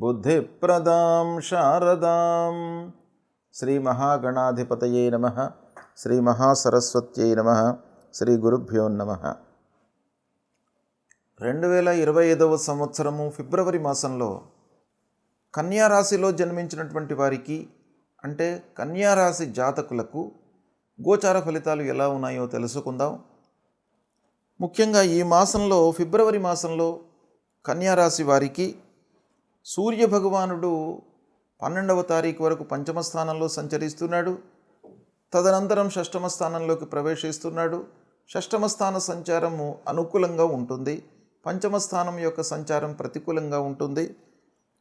బుద్ధిప్రదాం శారదాం. శ్రీ మహాగణాధిపతయే నమ. శ్రీ మహాసరస్వత్యై నమ. శ్రీ గురుభ్యో నమ. రెండు వేల ఇరవై ఐదవ సంవత్సరము ఫిబ్రవరి మాసంలో కన్యారాశిలో జన్మించినటువంటి వారికి అంటే కన్యారాశి జాతకులకు గోచార ఫలితాలు ఎలా ఉన్నాయో తెలుసుకుందాం. ముఖ్యంగా ఈ మాసంలో ఫిబ్రవరి మాసంలో కన్యారాశి వారికి సూర్య భగవానుడు పన్నెండవ తారీఖు వరకు పంచమ స్థానంలో సంచరిస్తున్నాడు. తదనంతరం షష్టమ స్థానంలోకి ప్రవేశిస్తున్నాడు. షష్టమ స్థాన సంచారము అనుకూలంగా ఉంటుంది. పంచమ స్థానం యొక్క సంచారం ప్రతికూలంగా ఉంటుంది.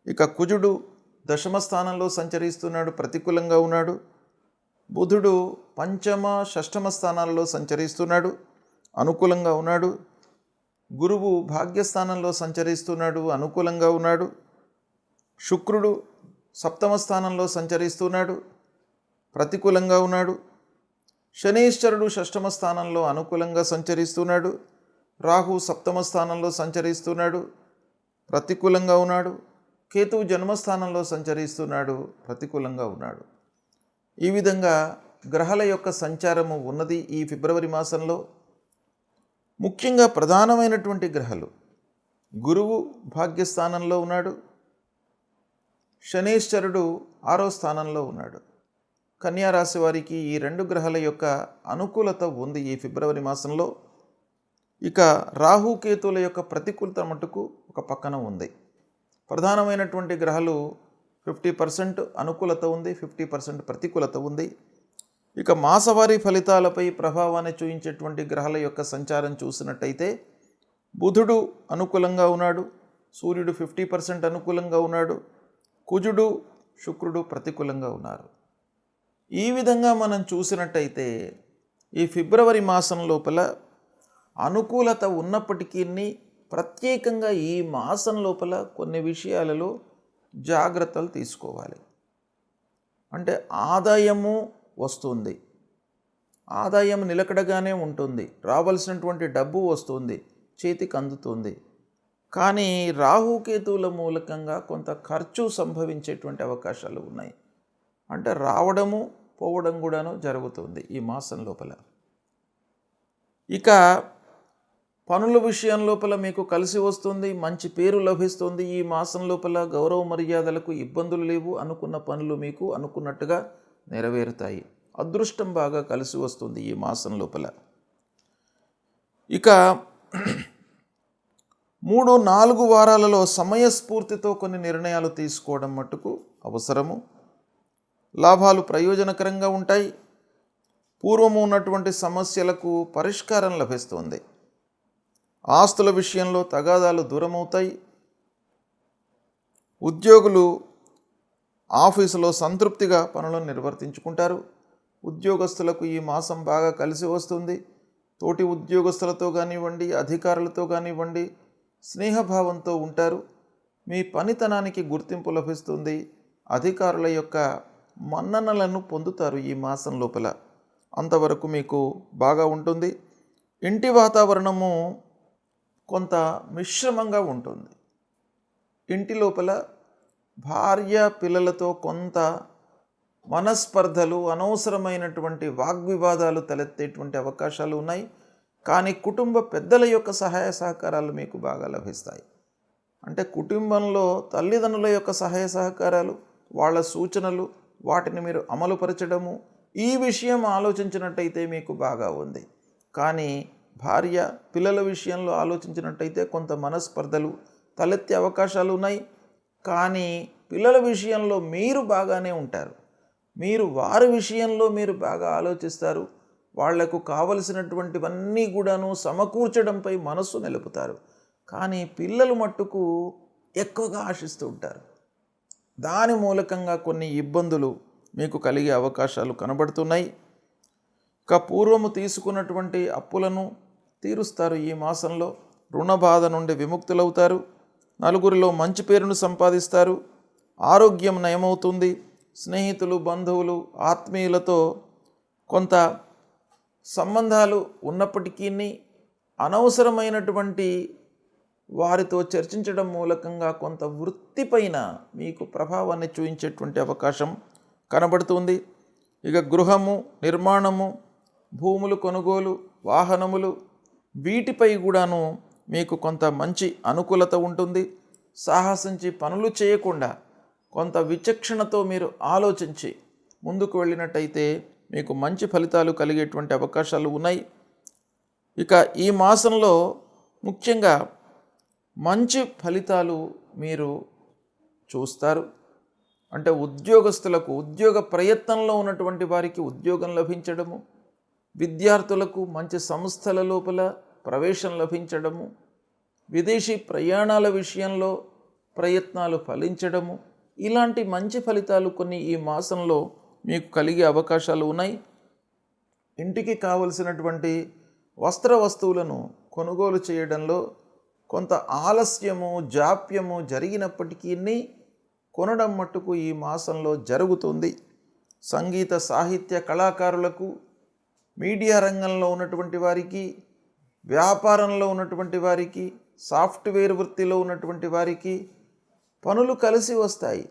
ఇక కుజుడు దశమ స్థానంలో సంచరిస్తున్నాడు ప్రతికూలంగా ఉన్నాడు. బుధుడు పంచమ షష్టమ స్థానాల్లో సంచరిస్తున్నాడు అనుకూలంగా ఉన్నాడు. గురువు భాగ్యస్థానంలో సంచరిస్తున్నాడు అనుకూలంగా ఉన్నాడు. శుక్రుడు సప్తమ స్థానంలో సంచరిస్తున్నాడు ప్రతికూలంగా ఉన్నాడు. శనీశ్వరుడు షష్టమ స్థానంలో అనుకూలంగా సంచరిస్తున్నాడు రాహు సప్తమ స్థానంలో సంచరిస్తున్నాడు ప్రతికూలంగా ఉన్నాడు. కేతువు జన్మస్థానంలో సంచరిస్తున్నాడు ప్రతికూలంగా ఉన్నాడు. ఈ విధంగా గ్రహాల యొక్క సంచారము ఉన్నది ఈ ఫిబ్రవరి మాసంలో. ముఖ్యంగా ప్రధానమైనటువంటి గ్రహాలు గురువు భాగ్యస్థానంలో ఉన్నాడు శనేశ్వరుడు ఆరో స్థానంలో ఉన్నాడు. కన్యారాశి వారికి ఈ రెండు గ్రహాల యొక్క అనుకూలత ఉంది ఈ ఫిబ్రవరి మాసంలో. ఇక రాహుకేతుల యొక్క ప్రతికూలత మటుకు ఒక పక్కన ఉంది. ప్రధానమైనటువంటి గ్రహాలు ఫిఫ్టీ పర్సెంట్ అనుకూలత ఉంది ఫిఫ్టీ పర్సెంట్ ప్రతికూలత ఉంది. ఇక మాసవారీ ఫలితాలపై ప్రభావాన్ని చూపించేటువంటి గ్రహాల యొక్క సంచారం చూసినట్టయితే బుధుడు అనుకూలంగా ఉన్నాడు సూర్యుడు ఫిఫ్టీ పర్సెంట్ అనుకూలంగా ఉన్నాడు కుజుడు శుక్రుడు ప్రతికూలంగా ఉన్నారు. ఈ విధంగా మనం చూసినట్టయితే ఈ ఫిబ్రవరి మాసం లోపల అనుకూలత ఉన్నప్పటికీ ప్రత్యేకంగా ఈ మాసం లోపల కొన్ని విషయాలలో జాగ్రత్తలు తీసుకోవాలి. అంటే ఆదాయము వస్తుంది. ఆదాయం నిలకడగానే ఉంటుంది. రావాల్సినటువంటి డబ్బు వస్తుంది. చేతికి అందుతుంది. కానీ రాహుకేతువుల మూలకంగా కొంత ఖర్చు సంభవించేటువంటి అవకాశాలు ఉన్నాయి. అంటే రావడము పోవడం కూడాను జరుగుతుంది ఈ మాసం లోపల. ఇక పనుల విషయం లోపల మీకు కలిసి వస్తుంది మంచి పేరు లభిస్తుంది. ఈ మాసం లోపల గౌరవ మర్యాదలకు ఇబ్బందులు లేవు అనుకున్న పనులు మీకు అనుకున్నట్టుగా నెరవేరుతాయి. అదృష్టం బాగా కలిసి వస్తుంది ఈ మాసం లోపల. ఇక మూడు నాలుగు వారాలలో సమయస్ఫూర్తితో కొన్ని నిర్ణయాలు తీసుకోవడం మట్టుకు అవసరము. లాభాలు ప్రయోజనకరంగా ఉంటాయి. పూర్వము ఉన్నటువంటి సమస్యలకు పరిష్కారం లభిస్తుంది. ఆస్తుల విషయంలో తగాదాలు దూరమవుతాయి. ఉద్యోగులు ఆఫీసులో సంతృప్తిగా పనులను నిర్వర్తించుకుంటారు. ఉద్యోగస్తులకు ఈ మాసం బాగా కలిసి వస్తుంది. తోటి ఉద్యోగస్తులతో కానివ్వండి అధికారులతో కానివ్వండి స్నేహభావంతో ఉంటారు. మీ పనితనానికి గుర్తింపు లభిస్తుంది. అధికారుల యొక్క మన్ననలను పొందుతారు ఈ మాసం లోపల. అంతవరకు మీకు బాగా ఉంటుంది. ఇంటి వాతావరణము కొంత మిశ్రమంగా ఉంటుంది. ఇంటి లోపల భార్య పిల్లలతో కొంత మనస్పర్ధలు అనవసరమైనటువంటి వాగ్వివాదాలు తలెత్తేటువంటి అవకాశాలు ఉన్నాయి. కానీ కుటుంబ పెద్దల యొక్క సహాయ సహకారాలు మీకు బాగా లభిస్తాయి. అంటే కుటుంబంలో తల్లిదండ్రుల యొక్క సహాయ సహకారాలు వాళ్ళ సూచనలు వాటిని మీరు అమలుపరచడము ఈ విషయం ఆలోచించినట్టయితే మీకు బాగా ఉంది. కానీ భార్య పిల్లల విషయంలో ఆలోచించినట్టయితే కొంత మనస్పర్ధలు తలెత్తే అవకాశాలు ఉన్నాయి. కానీ పిల్లల విషయంలో మీరు బాగానే ఉంటారు. మీరు వారి విషయంలో మీరు బాగా ఆలోచిస్తారు. వాళ్ళకు కావలసినటువంటివన్నీ కూడాను సమకూర్చడంపై మనస్సు నిలుపుతారు. కానీ పిల్లలు మట్టుకు ఎక్కువగా ఆశిస్తూ ఉంటారు. దాని మూలకంగా కొన్ని ఇబ్బందులు మీకు కలిగే అవకాశాలు కనబడుతున్నాయి. ఇక పూర్వము తీసుకున్నటువంటి అప్పులను తీరుస్తారు ఈ మాసంలో. రుణ బాధ నుండి విముక్తులవుతారు. నలుగురిలో మంచి పేరును సంపాదిస్తారు. ఆరోగ్యం నయమవుతుంది. స్నేహితులు బంధువులు ఆత్మీయులతో కొంత సంబంధాలు ఉన్నప్పటికీ అనవసరమైనటువంటి వారితో చర్చించడం మూలకంగా కొంత వృత్తిపైన మీకు ప్రభావాన్ని చూపించేటువంటి అవకాశం కనబడుతుంది. ఇక గృహము నిర్మాణము భూములు కొనుగోలు వాహనములు వీటిపై కూడాను మీకు కొంత మంచి అనుకూలత ఉంటుంది. సాహసించి పనులు చేయకుండా కొంత విచక్షణతో మీరు ఆలోచించి ముందుకు వెళ్ళినట్టయితే మీకు మంచి ఫలితాలు కలిగేటువంటి అవకాశాలు ఉన్నాయి. ఇక ఈ మాసంలో ముఖ్యంగా మంచి ఫలితాలు మీరు చూస్తారు. అంటే ఉద్యోగస్తులకు ఉద్యోగ ప్రయత్నంలో ఉన్నటువంటి వారికి ఉద్యోగం లభించడము విద్యార్థులకు మంచి సంస్థల లోపల ప్రవేశం లభించడము విదేశీ ప్రయాణాల విషయంలో ప్రయత్నాలు ఫలించడము ఇలాంటి మంచి ఫలితాలు కొన్ని ఈ మాసంలో మీకు కలిగే అవకాశాలు ఉన్నాయి. ఇంటికి కావలసినటువంటి వస్త్ర వస్తువులను కొనుగోలు చేయడంలో కొంత ఆలస్యము జాప్యము జరిగినప్పటికీ కొనడం మట్టుకు ఈ మాసంలో జరుగుతుంది. సంగీత సాహిత్య కళాకారులకు మీడియా రంగంలో ఉన్నటువంటి వారికి వ్యాపారంలో ఉన్నటువంటి వారికి సాఫ్ట్వేర్ వృత్తిలో ఉన్నటువంటి వారికి పనులు కలిసి వస్తాయి.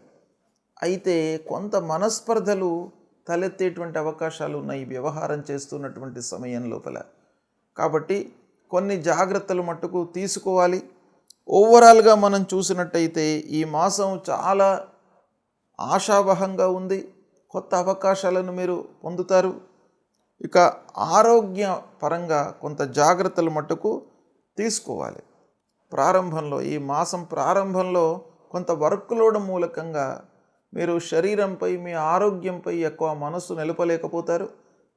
అయితే కొంత మనస్పర్ధలు తలెత్తేటువంటి అవకాశాలు ఉన్నాయి వ్యవహారం చేస్తున్నటువంటి సమయం లోపల. కాబట్టి కొన్ని జాగ్రత్తలు మట్టుకు తీసుకోవాలి. ఓవరాల్గా మనం చూసినట్టయితే ఈ మాసం చాలా ఆశావహంగా ఉంది. కొత్త అవకాశాలను మీరు పొందుతారు. ఇక ఆరోగ్య పరంగా కొంత జాగ్రత్తలు మట్టుకు తీసుకోవాలి. ప్రారంభంలో ఈ మాసం ప్రారంభంలో కొంత వర్క్ లోడ్ మూలకంగా మీరు శరీరంపై మీ ఆరోగ్యంపై ఎక్కువ మనస్సు నిలపలేకపోతారు.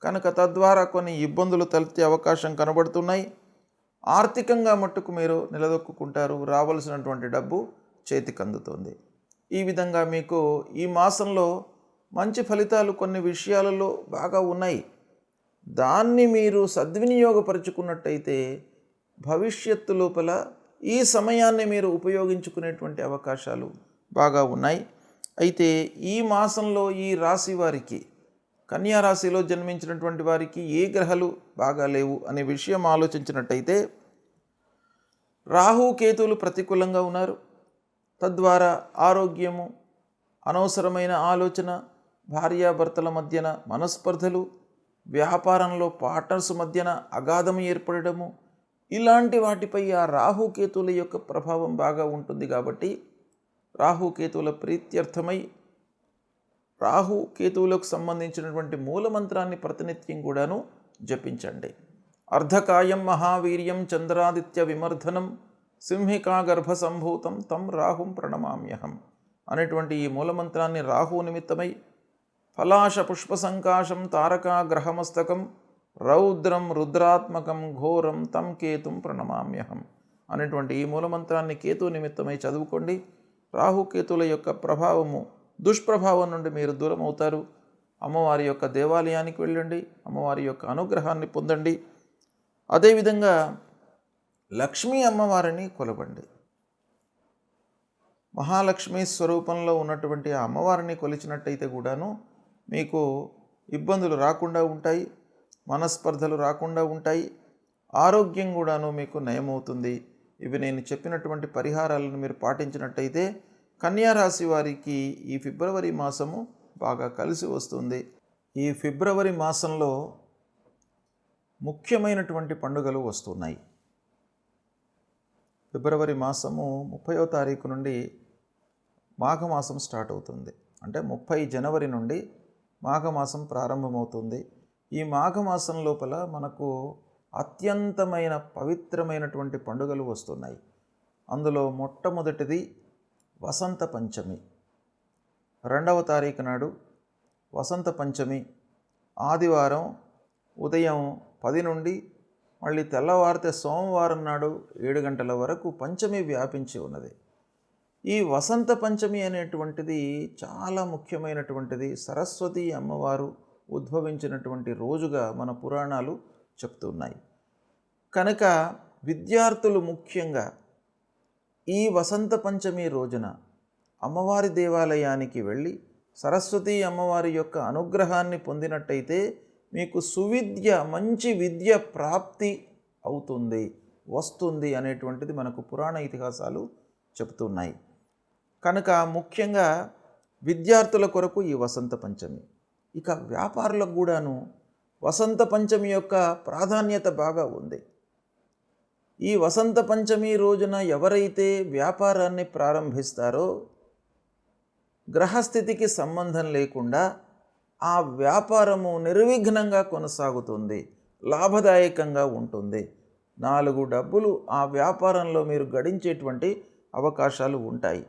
కనుక తద్వారా కొన్ని ఇబ్బందులు తలెత్తే అవకాశం కనబడుతున్నాయి. ఆర్థికంగా మట్టుకు మీరు నిలదొక్కుంటారు రావాల్సినటువంటి డబ్బు చేతికి అందుతుంది. ఈ విధంగా మీకు ఈ మాసంలో మంచి ఫలితాలు కొన్ని విషయాలలో బాగా ఉన్నాయి. దాన్ని మీరు సద్వినియోగపరుచుకున్నట్టయితే భవిష్యత్తు లోపల ఈ సమయాన్ని మీరు ఉపయోగించుకునేటువంటి అవకాశాలు బాగా ఉన్నాయి. అయితే ఈ మాసంలో ఈ రాశి వారికి కన్యా రాశిలో జన్మించినటువంటి వారికి ఏ గ్రహాలు బాగా లేవు అనే విషయం ఆలోచించినట్టయితే రాహు కేతువులు ప్రతికూలంగా ఉన్నారు. తద్వారా ఆరోగ్యము అనవసరమైన ఆలోచన భార్యాభర్తల మధ్యన మనస్పర్ధలు వ్యాపారంలో పార్ట్నర్స్ మధ్యన అగాధం ఏర్పడము ఇలాంటి వాటిపై ఆ రాహుకేతువుల యొక్క ప్రభావం బాగా ఉంటుంది కాబట్టి రాహుకేతువుల ప్రీత్యర్థమై రాహు కేతువులకు సంబంధించినటువంటి మూలమంత్రాన్ని ప్రతినిత్యం కూడాను జపించండి. అర్ధకాయం మహావీర్యం చంద్రాదిత్య విమర్ధనం సింహికాగర్భ సంభూతం తం రాహుం ప్రణమామ్యహం అనేటువంటి ఈ మూలమంత్రాన్ని రాహు నిమిత్తమై ఫలాశ పుష్ప సంకాశం రౌద్రం రుద్రాత్మకం ఘోరం తం కేతుం ప్రణమామ్యహం అనేటువంటి ఈ మూలమంత్రాన్ని కేతు నిమిత్తమై చదువుకోండి. రాహుకేతుల యొక్క ప్రభావము దుష్ప్రభావం నుండి మీరు దూరం అవుతారు అమ్మవారి యొక్క దేవాలయానికి వెళ్ళండి అమ్మవారి యొక్క అనుగ్రహాన్ని పొందండి. అదేవిధంగా లక్ష్మీ అమ్మవారిని కొలవండి. మహాలక్ష్మి స్వరూపంలో ఉన్నటువంటి ఆ అమ్మవారిని కొలిచినట్టయితే కూడాను మీకు ఇబ్బందులు రాకుండా ఉంటాయి మనస్పర్ధలు రాకుండా ఉంటాయి ఆరోగ్యం కూడాను మీకు నయమవుతుంది. ఇవి నేను చెప్పినటువంటి పరిహారాలను మీరు పాటించినట్టయితే కన్యా రాశి వారికి ఈ ఫిబ్రవరి మాసము బాగా కలిసి వస్తుంది. ఈ ఫిబ్రవరి మాసంలో ముఖ్యమైనటువంటి పండుగలు వస్తున్నాయి. ఫిబ్రవరి మాసము ముప్పయో తారీఖు నుండి మాఘమాసం స్టార్ట్ అవుతుంది. అంటే ముప్పై జనవరి నుండి మాఘమాసం ప్రారంభమవుతుంది. ఈ మాఘమాసం లోపల మనకు అత్యంతమైన పవిత్రమైనటువంటి పండుగలు వస్తున్నాయి. అందులో మొట్టమొదటిది వసంత పంచమి. రెండవ తారీఖు నాడు వసంత పంచమి. ఆదివారం ఉదయం పది నుండి మళ్ళీ తెల్లవారితే సోమవారం నాడు ఏడు గంటల వరకు పంచమి వ్యాపించి ఉన్నది. ఈ వసంత పంచమి అనేటువంటిది చాలా ముఖ్యమైనటువంటిది. సరస్వతి అమ్మవారు ఉద్భవించినటువంటి రోజుగా మన పురాణాలు చెప్తున్నాయి కనుక విద్యార్థులు ముఖ్యంగా ఈ వసంత పంచమి రోజున అమ్మవారి దేవాలయానికి వెళ్ళి సరస్వతి అమ్మవారి యొక్క అనుగ్రహాన్ని పొందినట్టయితే మీకు సువిద్య మంచి విద్య ప్రాప్తి అవుతుంది వస్తుంది అనేటువంటిది మనకు పురాణ ఇతిహాసాలు చెబుతున్నాయి కనుక ముఖ్యంగా విద్యార్థుల కొరకు ఈ వసంత పంచమి. ఇక వ్యాపారులకు కూడాను వసంత పంచమి యొక్క ప్రాధాన్యత బాగా ఉంది. ఈ వసంత పంచమి రోజున ఎవరైతే వ్యాపారాన్ని ప్రారంభిస్తారో గ్రహస్థితికి సంబంధం లేకుండా ఆ వ్యాపారము నిర్విఘ్నంగా కొనసాగుతుంది లాభదాయకంగా ఉంటుంది. నాలుగు డబ్బులు ఆ వ్యాపారంలో మీరు గడించేటువంటి అవకాశాలు ఉంటాయి.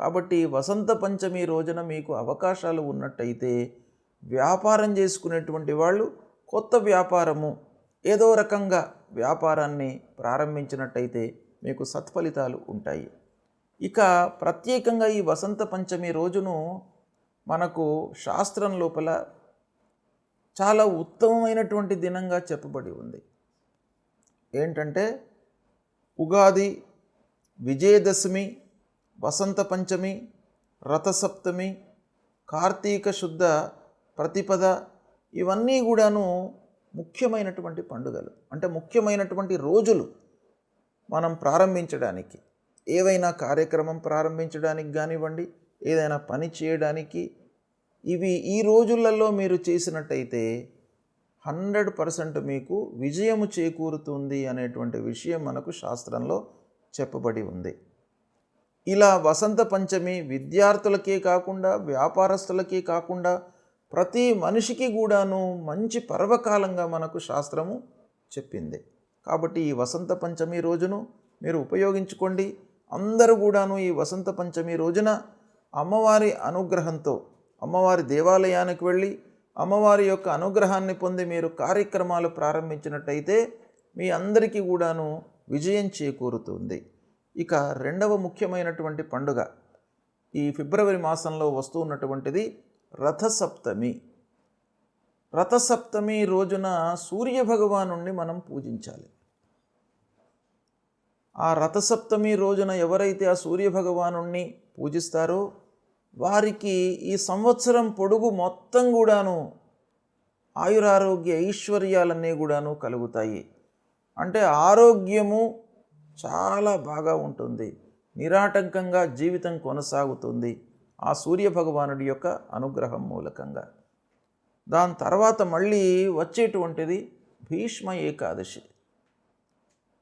కాబట్టి వసంత పంచమి రోజున మీకు అవకాశాలు ఉన్నట్టయితే వ్యాపారం చేసుకునేటువంటి వాళ్ళు కొత్త వ్యాపారము ఏదో రకంగా వ్యాపారాన్ని ప్రారంభించినట్టయితే మీకు సత్ఫలితాలు ఉంటాయి. ఇక ప్రత్యేకంగా ఈ వసంత పంచమి రోజును మనకు శాస్త్రం లోపల చాలా ఉత్తమమైనటువంటి దినంగా చెప్పబడి ఉంది. ఏంటంటే ఉగాది విజయదశమి వసంత పంచమి రథసప్తమి కార్తీక శుద్ధ ప్రతిపద ఇవన్నీ కూడాను ముఖ్యమైనటువంటి పండుగలు. అంటే ముఖ్యమైనటువంటి రోజులు మనం ప్రారంభించడానికి ఏవైనా కార్యక్రమం ప్రారంభించడానికి కానివ్వండి ఏదైనా పని చేయడానికి ఇవి ఈ రోజులలో మీరు చేసినట్టయితే హండ్రెడ్ పర్సెంట్ మీకు విజయము చేకూరుతుంది అనేటువంటి విషయం మనకు శాస్త్రంలో చెప్పబడి ఉంది. ఇలా వసంత పంచమి విద్యార్థులకే కాకుండా వ్యాపారస్తులకే కాకుండా ప్రతి మనిషికి కూడాను మంచి పర్వకాలంగా మనకు శాస్త్రము చెప్పింది. కాబట్టి ఈ వసంత పంచమి రోజును మీరు ఉపయోగించుకోండి. అందరూ కూడాను ఈ వసంత పంచమి రోజున అమ్మవారి అనుగ్రహంతో అమ్మవారి దేవాలయానికి వెళ్ళి అమ్మవారి యొక్క అనుగ్రహాన్ని పొంది మీరు కార్యక్రమాలు ప్రారంభించినట్టయితే మీ అందరికీ కూడాను విజయం చేకూరుతుంది. ఇక రెండవ ముఖ్యమైనటువంటి పండుగ. ఈ ఫిబ్రవరి మాసంలో వస్తూ ఉన్నటువంటిది రథసప్తమి. రథసప్తమి రోజున సూర్య భగవానుణ్ణి మనం పూజించాలి. ఆ రథసప్తమి రోజున ఎవరైతే ఆ సూర్య భగవానుణ్ణి పూజిస్తారో వారికి ఈ సంవత్సరం పొడుగు మొత్తం కూడాను ఆయురారోగ్య ఐశ్వర్యాలన్నీ కూడాను కలుగుతాయి. అంటే ఆరోగ్యము చాలా బాగా ఉంటుంది. నిరాటంకంగా జీవితం కొనసాగుతుంది. ఆ సూర్య భగవానుడి యొక్క అనుగ్రహం మూలకంగా. దాని తర్వాత మళ్ళీ వచ్చేటువంటిది భీష్మ ఏకాదశి.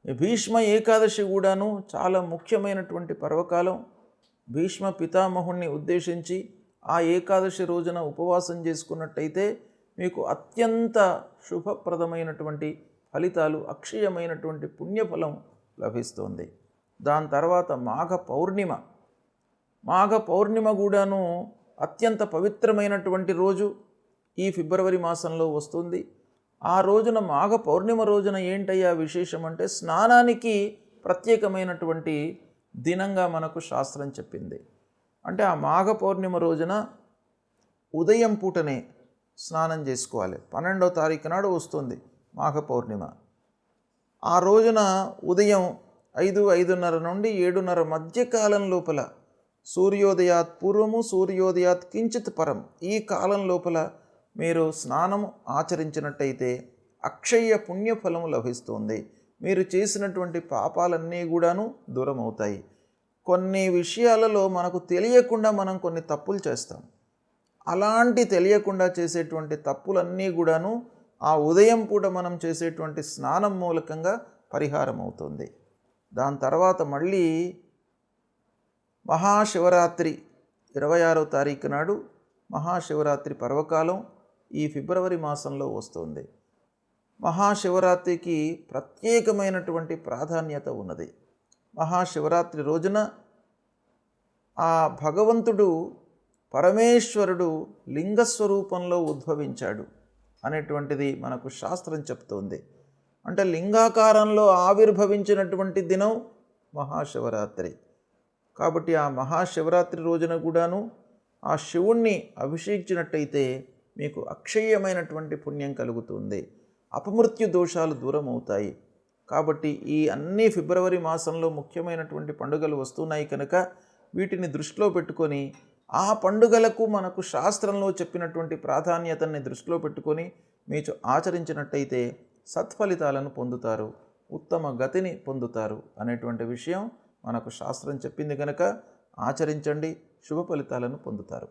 ఈ భీష్మ ఏకాదశి కూడాను చాలా ముఖ్యమైనటువంటి పర్వకాలం. భీష్మ పితామహుణ్ణి ఉద్దేశించి ఆ ఏకాదశి రోజున ఉపవాసం చేసుకున్నట్టయితే మీకు అత్యంత శుభప్రదమైనటువంటి ఫలితాలు అక్షయమైనటువంటి పుణ్యఫలం లభిస్తుంది. దాని తర్వాత మాఘ పౌర్ణిమ. మాఘ పౌర్ణిమ కూడాను అత్యంత పవిత్రమైనటువంటి రోజు ఈ ఫిబ్రవరి మాసంలో వస్తుంది. ఆ రోజున మాఘ పౌర్ణిమ రోజున ఏంటయ్యా విశేషం అంటే స్నానానికి ప్రత్యేకమైనటువంటి దినంగా మనకు శాస్త్రం చెప్పింది. అంటే ఆ మాఘ పౌర్ణిమ రోజున ఉదయం పూటనే స్నానం చేసుకోవాలి. పన్నెండవ తారీఖు నాడు వస్తుంది మాఘ పౌర్ణిమ. ఆ రోజున ఉదయం ఐదు ఐదున్నర నుండి ఏడున్నర మధ్యకాలం లోపల సూర్యోదయాత్ పూర్వము సూర్యోదయాత్ కించిత్ పరం. ఈ కాలం లోపల మీరు స్నానం ఆచరించినట్టయితే అక్షయ పుణ్యఫలము లభిస్తుంది. మీరు చేసినటువంటి పాపాలన్నీ కూడాను దూరం అవుతాయి కొన్ని విషయాలలో మనకు తెలియకుండా మనం కొన్ని తప్పులు చేస్తాం. అలాంటి తెలియకుండా చేసేటువంటి తప్పులన్నీ కూడాను ఆ ఉదయం పూట మనం చేసేటువంటి స్నానం మూలకంగా పరిహారం అవుతుంది దాని తర్వాత మళ్ళీ మహాశివరాత్రి ఇరవై ఆరో తారీఖు నాడు మహాశివరాత్రి పర్వకాలం ఈ ఫిబ్రవరి మాసంలో వస్తుంది. మహాశివరాత్రికి ప్రత్యేకమైనటువంటి ప్రాధాన్యత ఉన్నది. మహాశివరాత్రి రోజున ఆ భగవంతుడు పరమేశ్వరుడు లింగస్వరూపంలో ఉద్భవించాడు అనేటువంటిది మనకు శాస్త్రం చెప్తోంది. అంటే లింగాకారంలో ఆవిర్భవించినటువంటి దినం మహాశివరాత్రి. కాబట్టి ఆ మహాశివరాత్రి రోజున కూడాను ఆ శివుణ్ణి అభిషేకించినట్టయితే మీకు అక్షయమైనటువంటి పుణ్యం కలుగుతుంది. అపమృత్యు దోషాలు దూరం అవుతాయి కాబట్టి ఈ అన్ని ఫిబ్రవరి మాసంలో ముఖ్యమైనటువంటి పండుగలు వస్తున్నాయి కనుక వీటిని దృష్టిలో పెట్టుకొని ఆ పండుగలకు మనకు శాస్త్రంలో చెప్పినటువంటి ప్రాధాన్యతని దృష్టిలో పెట్టుకొని మీరు ఆచరించినట్టయితే సత్ఫలితాలను పొందుతారు ఉత్తమ గతిని పొందుతారు అనేటువంటి విషయం మనకు శాస్త్రం చెప్పింది కనుక ఆచరించండి శుభ ఫలితాలను పొందుతారు.